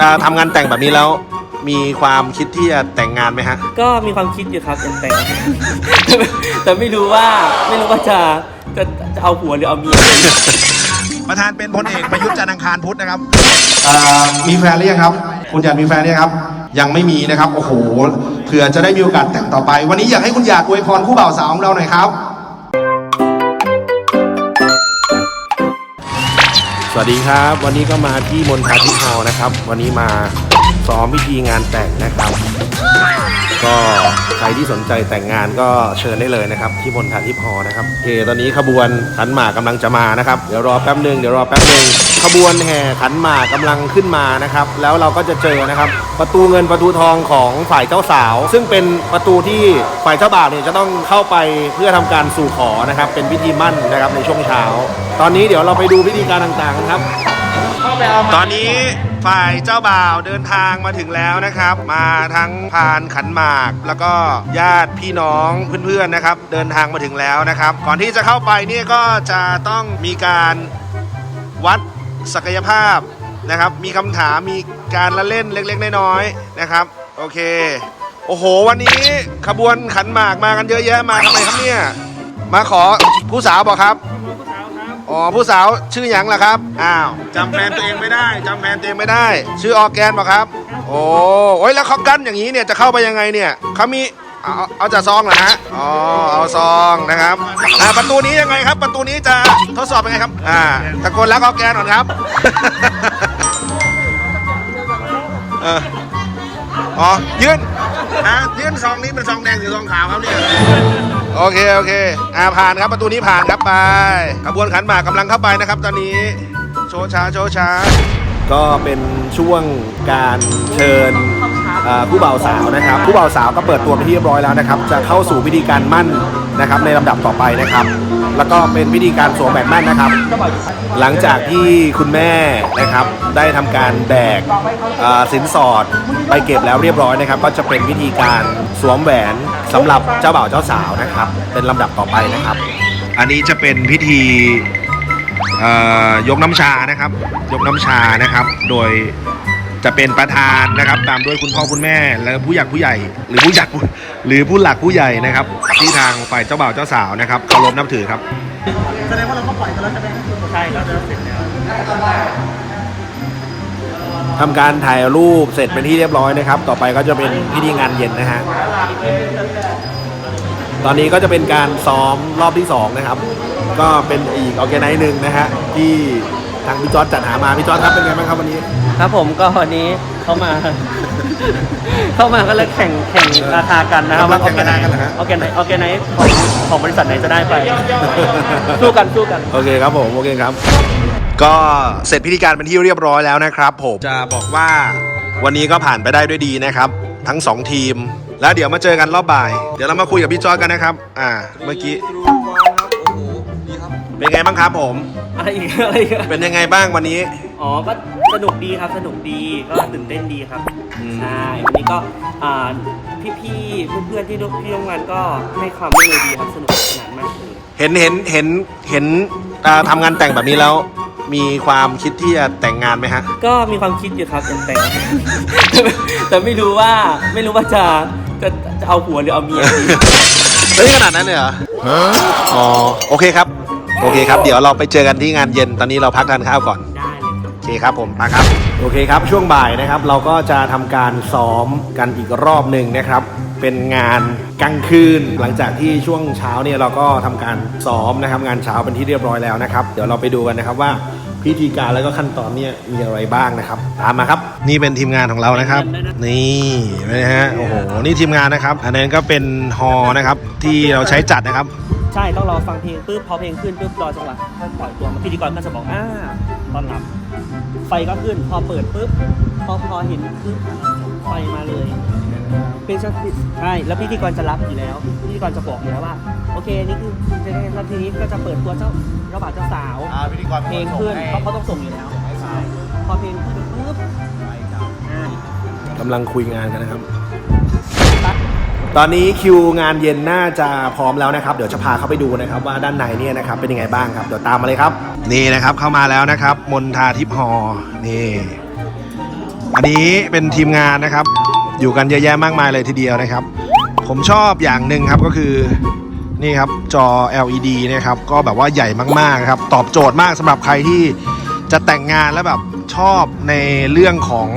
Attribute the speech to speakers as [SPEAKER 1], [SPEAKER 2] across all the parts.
[SPEAKER 1] อ่าทำงานแต่งแบบนี้แล้ว มีความคิดที่จะแต่งงานไหมฮะ
[SPEAKER 2] ก็มีความคิดอยู่ครับจะแต่ง แต่ไม่รู้ว่าไม่รู้ว่าจะจะจะเอาผัวหรือเอาเมีย
[SPEAKER 1] ประธานเป็นพลเอกประยุทธ์จันทร์อังคารพุธนะครับมีแฟนหรือยังครับ คุณหยาดมีแฟนหรือยังครับ ยังไม่มีนะครับ โอ้โห เผื่อจะได้มีโอกาสแต่งต่อไป วันนี้อยากให้คุณหยาดอวยพรคู่บ่าวสาวของเราหน่อยครับ สวัสดีครับ วันนี้ก็มาที่มณฑาทิพย์ฮอนะครับ วันนี้มาซ้อมพิธีงานแต่งนะครับ ก็ใครที่สนใจแต่งงานก็เชิญได้เลยนะครับที่มณฑาทิพย์ฮอนะครับโอเคตอนนี้ขบวนขันหมากกำลังจะมานะครับเดี๋ยวรอแป๊บหนึ่งเดี๋ยวรอแป๊บหนึ่งขบวนแห่ขันหมากกำลังขึ้นมานะครับแล้วเราก็จะเจอนะครับประตูเงินประตูทองของฝ่ายเจ้าสาว ซึ่งเป็นประตูที่ฝ่ายเจ้าบ่าวเนี่ยจะต้องเข้าไปเพื่อทำการสู่ขอนะครับเป็นพิธีมั่นนะครับในช่วงเช้า ตอนนี้เดี๋ยวเราไปดูพิธีการต่างๆกันครับ ตอนนี้ฝ่ายเจ้าบ่าวเดินทางมาถึงแล้วนะครับ มาทั้งพานขันหมาก แล้วก็ญาติพี่น้องเพื่อนๆนะครับ เดินทางมาถึงแล้วนะครับ ก่อนที่จะเข้าไปเนี่ยก็จะต้องมีการวัดศักยภาพนะครับ มีคำถามมีการละเล่นเล็กๆน้อยๆนะครับ โอเค โอ้โห วันนี้ขบวนขันหมากมากันเยอะแยะมาทำไมครับเนี่ย มาขอผู้สาวบอกครับ อ๋อผู้สาวชื่อหยังล่ะครับอ้าวจำแฟนตัวเองไม่ได้จำแฟนตัวเองไม่ได้ ชื่อออร์แกนป่ะครับ โอ้โอ้ยแล้วเขากั้นอย่างนี้เนี่ยจะเข้าไปยังไงเนี่ยเขามีเอาเอาเอาจากซองเหรอฮะอ๋อเอาซองนะครับอ่าประตูนี้ยังไงครับ ประตูนี้จะทดสอบยังไงครับอ่าตะโกนรักออร์แกนก่อนครับ เอออ๋อยื่นอะยื่นซองนี้เป็นซองแดงหรือซองขาวครับเนี่ย โอเคโอเคอ่าผ่านครับประตูนี้ผ่านครับไปขบวนขันหมากกำลังเข้าไปนะครับ ตอนนี้โชว์ช้าโชว์ช้าก็เป็นช่วงการเชิญอ่าผู้บ่าวสาวนะครับ ผู้บ่าวสาวก็เปิดตัวไปนที่เรียบร้อยแล้วนะครับ จะเข้าสู่พิธีการมั่นนะครับในลำดับต่อไปนะครับ แล้วก็เป็นพิธีการสวมแหวนมั่นนะครับ หลังจากที่คุณแม่นะครับได้ทำการแบกสินสอดไปเก็บแล้วเรียบร้อยนะครับ ก็จะเป็นพิธีการสวมแหวนสำหรับเจ้าบ่าวเจ้าสาวนะครับ เป็นลำดับต่อไปนะครับ อันนี้จะเป็นพิธียกน้ำชานะครับ ยกน้ำชานะครับ โดยจะเป็นประธานนะครับ ตามด้วยคุณพ่อคุณแม่ และผู้ใหญ่ผู้ใหญ่ หรือผู้ใหญ่ หรือผู้หลักผู้ใหญ่นะครับ ที่ทางฝ่ายเจ้าบ่าวเจ้าสาวนะครับเคารพนับถือครับ
[SPEAKER 2] แสดงว่าเราก็ปล่อยกันแล้วใช่ไหมใช่ก็จะเสร็จแล้ว
[SPEAKER 1] ทำการถ่ายรูปเสร็จเป็นที่เรียบร้อยนะครับ ต่อไปก็จะเป็นพิธีงานเย็นนะฮะ ตอนนี้ก็จะเป็นการซ้อมรอบที่สองนะครับ ก็เป็นอีกออแกไนซ์หนึ่งนะฮะที่ ทางพี่จอร์จจัดหามาพี่จอร์จครับเป็นไงบ้างครับวันนี้
[SPEAKER 2] ครับผมก็วันนี้เข้ามา เข้ามาก็เลยแข่งแข่งราคากันนะครับว่า
[SPEAKER 1] แข่งราคากันเหรอฮะ
[SPEAKER 2] ออแกไนออแกไนของของบริษัทไหนจะได้ไปสู้กันสู้กัน
[SPEAKER 1] โอเคครับผมโอเคครับ ก็เสร็จพิธีการเป็นที่เรียบร้อยแล้วนะครับผมจะบอกว่าวันนี้ก็ผ่านไปได้ด้วยดีนะครับ ทั้งสองทีม แล้วเดี๋ยวมาเจอกันรอบบ่าย เดี๋ยวเรามาคุยกับพี่จอร์จกันนะครับ อ่า เมื่อกี้ เป็นไงบ้างครับผม
[SPEAKER 2] อะไรอีกอะไรอีก
[SPEAKER 1] เป็นยังไงบ้างวันนี้
[SPEAKER 2] อ๋อก็สนุกดีครับ สนุกดีก็ตื่นเต้นดีครับ
[SPEAKER 1] อืม
[SPEAKER 2] ใช่วันนี้ก็อ่าพี่ๆเพื่อนๆที่ร่วมที่ร่วมงานก็ให้ความร่วมมือดีครับสนุกสนานมากเลย
[SPEAKER 1] เห็นเห็นเห็นเห็นอ่าทำงานแต่งแบบนี้แล้ว มีความคิดที่จะแต่งงานไหมฮะ
[SPEAKER 2] ก็มีความคิดอยู่ครับจะแต่งแต่ไม่รู้ว่าไม่รู้ว่าจะจะจะเอาผัวหรือเอาเมียดี
[SPEAKER 1] เฮ้ยขนาดนั้นเลยเหรออ๋อ โอเคครับ โอเคครับ เดี๋ยวเราไปเจอกันที่งานเย็น ตอนนี้เราพักทานข้าวก่อน
[SPEAKER 2] ได้เลยครับ
[SPEAKER 1] โอเคครับผมมาครับ โอเคครับ ช่วงบ่ายนะครับ เราก็จะทำการซ้อมกันอีกรอบหนึ่งนะครับ เป็นงานกลางคืน หลังจากที่ช่วงเช้าเนี่ยเราก็ทำการซ้อมนะครับ งานเช้าเป็นที่เรียบร้อยแล้วนะครับ เดี๋ยวเราไปดูกันนะครับว่าพิธีการแล้วก็ขั้นตอนเนี่ยมีอะไรบ้างนะครับ ตามมาครับ นี่เป็นทีมงานของเรานะครับ นี่นะฮะโอ้โหนี่ทีมงานนะครับ อันนั้นก็เป็นฮอนะครับที่เราใช้จัดนะครับ
[SPEAKER 2] ใช่ต้องรอฟังเพลงปุ๊บพอเพลงขึ้นปุ๊บรอจังหวะค่อยปล่อยตัวมาพิธีกรก็จะบอกอ่าตอนรับไฟก็ขึ้นพอเปิดปุ๊บพอพอเห็นปุ๊บไฟมาเลย เป็นชัดใช่แล้วพิธีกรจะรับอยู่แล้วพิธีกรจะบอกอยู่แล้วว่า โอเคนี่คือจะได้แล้วทีนี้ก็จะเปิดตัวเจ้าเจ้าบ่าวเจ้าสาว
[SPEAKER 1] พิธีกร
[SPEAKER 2] เพลงขึ้นเพราะเขาต้องส่งอยู่แล้วใช่พอเพลงขึ้นปุ๊บอ่ากำ
[SPEAKER 1] ลังคุยงานกันนะครับ ตอนนี้คิวงานเย็นน่าจะพร้อมแล้วนะครับ เดี๋ยวจะพาเข้าไปดูนะครับว่าด้านในเนี่ยนะครับเป็นยังไงบ้างครับ เดี๋ยวตามมาเลยครับ นี่นะครับเข้ามาแล้วนะครับ มนทาทิพย์ฮอนี่ อันนี้เป็นทีมงานนะครับ อยู่กันเยอะแยะมากมายเลยทีเดียวนะครับ ผมชอบอย่างหนึ่งครับก็คือนี่ครับจอ LED นะครับก็แบบว่าใหญ่มากๆครับ ตอบโจทย์มากสำหรับใครที่จะแต่งงานแล้วแบบชอบในเรื่องของ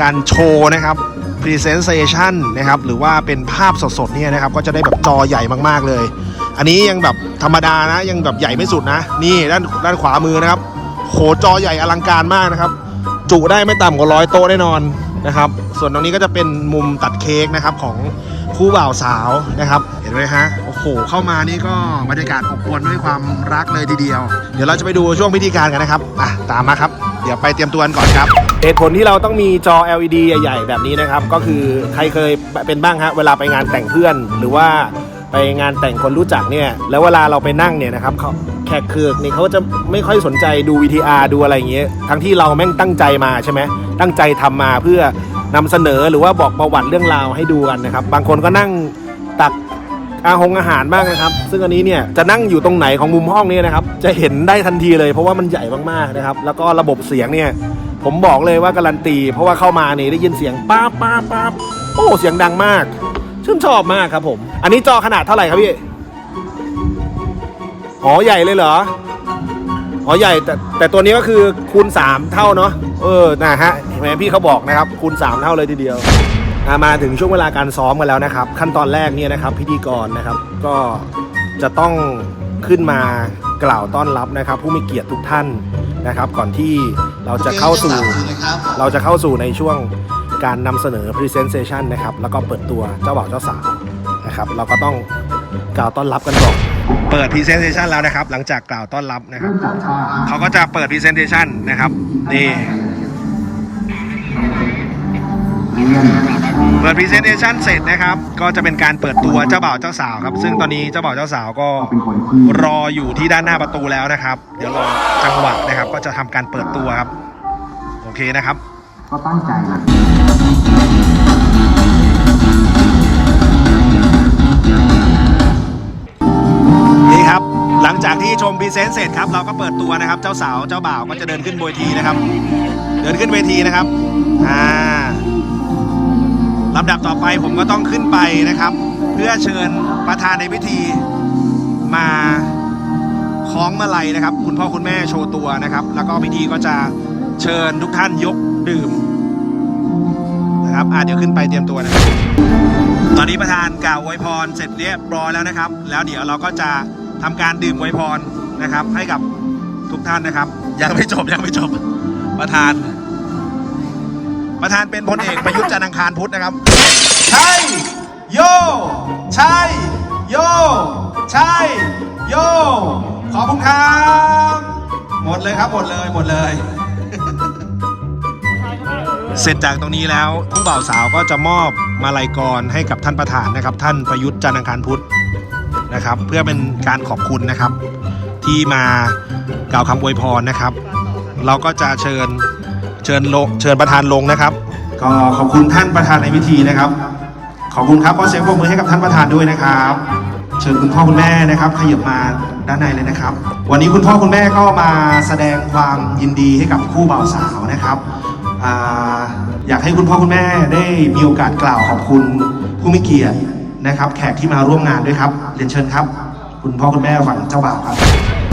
[SPEAKER 1] การโชว์นะครับ Presentation นะครับหรือว่าเป็นภาพสดๆเนี่ยนะครับก็จะได้แบบจอใหญ่มากๆเลย อันนี้ยังแบบธรรมดานะยังแบบใหญ่ไม่สุดนะ นี่ด้านด้านขวามือนะครับโหจอใหญ่อลังการมากนะครับ จุได้ไม่ต่ำกว่าร้อยโต๊ะแน่นอนนะครับ ส่วนตรงนี้ก็จะเป็นมุมตัดเค้กนะครับของคู่บ่าวสาวนะครับ เห็นไหมฮะโอ้โหเข้ามานี่ก็บรรยากาศอบอวลด้วยความรักเลยทีเดียว เดี๋ยวเราจะไปดูช่วงพิธีการกันนะครับอะตามมาครับ เดี๋ยวไปเตรียมตัวกันก่อนครับเหตุผลที่เราต้องมีจอ LED ใหญ่ ๆ แบบนี้นะครับ ก็คือใครเคยเป็นบ้างฮะ เวลาไปงานแต่งเพื่อน หรือว่าไปงานแต่งคนรู้จักเนี่ย แล้วเวลาเราไปนั่งเนี่ยนะครับเขาแขกเคือกนี่เขาจะไม่ค่อยสนใจดู VTR ดูอะไรอย่างเงี้ย ทั้งที่เราแม่งตั้งใจมาใช่ไหม ตั้งใจทำมาเพื่อนำเสนอหรือว่าบอกประวัติเรื่องราวให้ดูกันนะครับ บางคนก็นั่งตัก อาหงอาหารบ้างนะครับ ซึ่งอันนี้เนี่ยจะนั่งอยู่ตรงไหนของมุมห้องเนี่ยนะครับ จะเห็นได้ทันทีเลยเพราะว่ามันใหญ่มากๆนะครับ แล้วก็ระบบเสียงเนี่ย ผมบอกเลยว่าการันตี เพราะว่าเข้ามานี่ได้ยินเสียงป้าป้าป้าโอ้เสียงดังมาก ชื่นชอบมากครับผม อันนี้จอขนาดเท่าไหร่ครับพี่อ๋อใหญ่เลยเหรออ๋อใหญ่แต่แต่ตัวนี้ก็คือคูณ 3 เท่าเนาะเออนะฮะเห็นไหมพี่เขาบอกนะครับคูณ 3 เท่าเลยทีเดียว มาถึงช่วงเวลาการซ้อมกันแล้วนะครับ ขั้นตอนแรกเนี่ยนะครับ พิธีกรนะครับ ก็จะต้องขึ้นมากล่าวต้อนรับนะครับ ผู้มีเกียรติทุกท่านนะครับ ก่อนที่เราจะเข้าสู่เราจะเข้าสู่ในช่วงการนำเสนอ Presentation นะครับ แล้วก็เปิดตัวเจ้าบ่าวเจ้าสาวนะครับ เราก็ต้องกล่าวต้อนรับกันก่อนเปิด Presentation แล้วนะครับ หลังจากกล่าวต้อนรับนะครับเขาก็จะเปิด Presentation นะครับนี่ เปิด Presentation เสร็จนะครับ ก็จะเป็นการเปิดตัวเจ้าบ่าวเจ้าสาวครับ ซึ่งตอนนี้เจ้าบ่าวเจ้าสาวก็รออยู่ที่ด้านหน้าประตูแล้วนะครับ เดี๋ยวรอจังหวะนะครับ ก็จะทำการเปิดตัวครับ โอเคนะครับ
[SPEAKER 3] ก็ตั้งใจนะ
[SPEAKER 1] นี่ครับ หลังจากที่ชมพรีเซนต์เสร็จครับ เราก็เปิดตัวนะครับ เจ้าสาวเจ้าบ่าวก็จะเดินขึ้นเวทีนะครับ เดินขึ้นเวทีนะครับ อ่า ลำดับต่อไปผมก็ต้องขึ้นไปนะครับ เพื่อเชิญประธานในพิธีมาคล้องมาลัยนะครับ คุณพ่อคุณแม่โชว์ตัวนะครับ แล้วก็พิธีก็จะเชิญทุกท่านยกดื่มนะครับอ่าเดี๋ยวขึ้นไปเตรียมตัวนะครับ ตอนนี้ประธานกล่าวอวยพรเสร็จเรียบร้อยแล้วนะครับ แล้วเดี๋ยวเราก็จะทำการดื่มอวยพรนะครับ ให้กับทุกท่านนะครับ ยังไม่จบยังไม่จบประธาน ประธานเป็นพลเอกประยุทธ์จันทร์อังคารพุธนะครับใช่โยใช่โยใช่โยขอบคุณครับ หมดเลยครับหมดเลยหมดเลย เสร็จจากตรงนี้แล้วผู้บ่าวสาวก็จะมอบมาลัยกรให้กับท่านประธานนะครับ ท่านประยุทธ์จันทร์อังคารพุธนะครับ เพื่อเป็นการขอบคุณนะครับ ที่มากล่าวคำอวยพรนะครับ เราก็จะเชิญ เชิญลงเชิญประธานลงนะครับ ก็ขอบคุณท่านประธานในพิธีนะครับ ขอบคุณครับขอเสียงปรบมือให้กับท่านประธานด้วยนะครับ เชิญคุณพ่อคุณแม่นะครับขยับมาด้านในเลยนะครับ วันนี้คุณพ่อคุณแม่ก็มาแสดงความยินดีให้กับคู่บ่าวสาวนะครับออยากให้คุณพ่อคุณแม่ได้มีโอกาสกล่าวขอบคุณผู้มีเกียรตินะครับ แขกที่มาร่วมงานด้วยครับเรียนเชิญครับ คุณพ่อคุณแม่ฝั่งเจ้าบ่าวครับ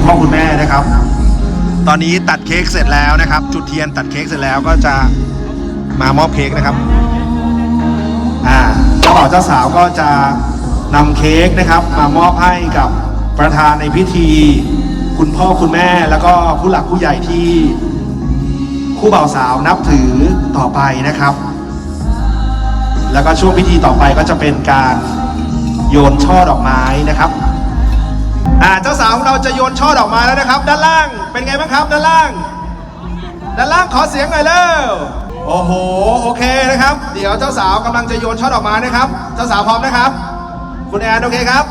[SPEAKER 1] พ่อคุณแม่นะครับ ตอนนี้ตัดเค้กเสร็จแล้วนะครับ จุดเทียนตัดเค้กเสร็จแล้วก็จะมามอบเค้กนะครับอ่าเจ้าบ่าวเจ้าสาวก็จะนำเค้กนะครับ มามอบให้กับประธานในพิธี คุณพ่อคุณแม่แล้วก็ผู้หลักผู้ใหญ่ที่คู่บ่าวสาวนับถือต่อไปนะครับ แล้วก็ช่วงพิธีต่อไปก็จะเป็นการโยนช่อดอกไม้นะครับ อ่าเจ้าสาวของเราจะโยนช่อดอกไม้แล้วนะครับ ด้านล่างเป็นไงบ้างครับ ด้านล่าง ด้านล่างขอเสียงหน่อยเร็วโอ้โหโอเคนะครับ เดี๋ยวเจ้าสาวกำลังจะโยนช่อดอกไม้นะครับ เจ้าสาวพร้อมนะครับ คุณแอนโอเคครับ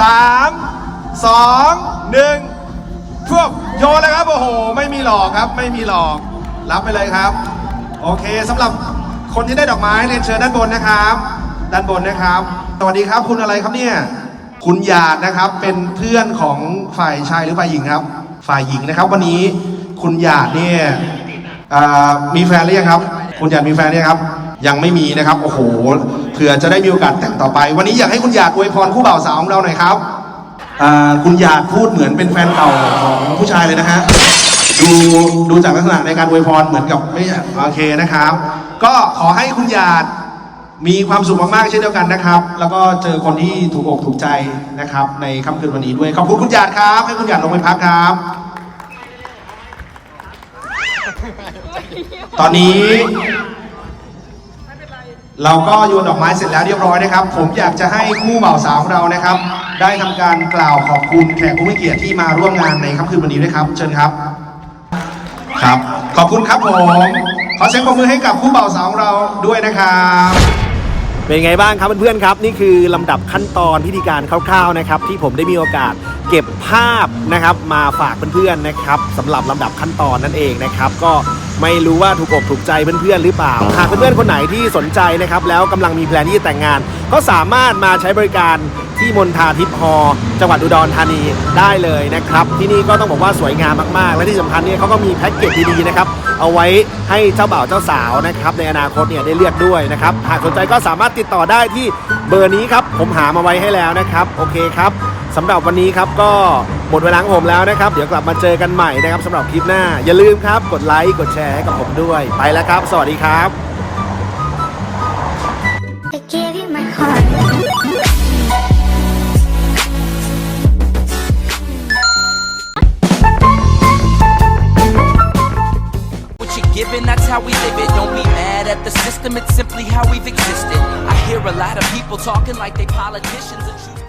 [SPEAKER 1] สามสองหนึ่งพวกโยนเลยครับโอ้โห ไม่มีหลอกครับ ไม่มีหลอกรับไปเลยครับ โอเคสำหรับคนที่ได้ดอกไม้เรียนเชิญด้านบนนะครับ ด้านบนนะครับสวัสดีครับคุณอะไรครับเนี่ย คุณหยาดนะครับเป็นเพื่อนของฝ่ายชายหรือฝ่ายหญิงครับ ฝ่ายหญิงนะครับ วันนี้คุณหยาดเนี่ยมีแฟนหรือยังครับ
[SPEAKER 3] คุณหยาดมีแฟนเนี่ยครับ ยังไม่มีนะครับ โอ้โหเผื่อจะได้มีโอกาสแต่งต่อไป วันนี้อยากให้คุณหยาดอวยพรคู่บ่าวสาวของเราหน่อยครับคุณหยาดพูดเหมือนเป็นแฟนเก่าของผู้ชายเลยนะฮะดูดูจากลักษณะในการอวยพรเหมือนกับไม่โอเคนะครับ ก็ขอให้คุณหยาด มีความสุขมากๆเช่นเดียวกันนะครับ แล้วก็เจอคนที่ถูกอกถูกใจนะครับ ในค่ำคืนวันนี้ด้วย ขอบคุณคุณหยาดครับ ให้คุณหยาดลงไปพักครับ ตอนนี้ เราก็โยนดอกไม้เสร็จแล้วเรียบร้อยนะครับ ผมอยากจะให้คู่บ่าวสาวของเรานะครับ ได้ทำการกล่าวขอบคุณแขกผู้มีเกียรติที่มาร่วมงานในค่ำคืนวันนี้ด้วยครับ เชิญครับ ครับ ขอบคุณครับผมขอเสียงปรบมือให้กับคู่บ่าวสาวของเราด้วยนะครับ
[SPEAKER 1] เป็นไงบ้างครับเพื่อนๆครับ นี่คือลำดับขั้นตอนพิธีการคร่าวๆนะครับ ที่ผมได้มีโอกาสเก็บภาพนะครับ มาฝากเพื่อนๆนะครับสำหรับลำดับขั้นตอนนั่นเองนะครับ ก็ไม่รู้ว่าถูกอกถูกใจเพื่อนๆหรือเปล่าหากเพื่อนๆคนไหนที่สนใจนะครับ แล้วกำลังมีแพลนที่จะแต่งงาน ก็สามารถมาใช้บริการ ที่มณฑาทิพย์ฮอจังหวัดอุดรธานีได้เลยนะครับ ที่นี่ก็ต้องบอกว่าสวยงามมากๆ และที่สำคัญเนี่ยเขาก็มีแพ็กเกจดีๆนะครับเอาไว้ให้เจ้าบ่าวเจ้าสาวนะครับในอนาคตเนี่ยได้เลือกด้วยนะครับหากสนใจก็สามารถติดต่อได้ที่เบอร์นี้ครับผมหามาไว้ให้แล้วนะครับโอเคครับสำหรับวันนี้ครับก็หมดเวลาของผมแล้วนะครับ เดี๋ยวกลับมาเจอกันใหม่นะครับสำหรับคลิปหน้า อย่าลืมครับ กดไลค์กดแชร์ให้กับผมด้วยไปแล้วครับ สวัสดีครับ
[SPEAKER 4] how we live it. Don't be mad at the system, it's simply how we've existed. I hear a lot of people talking like they politicians and choose.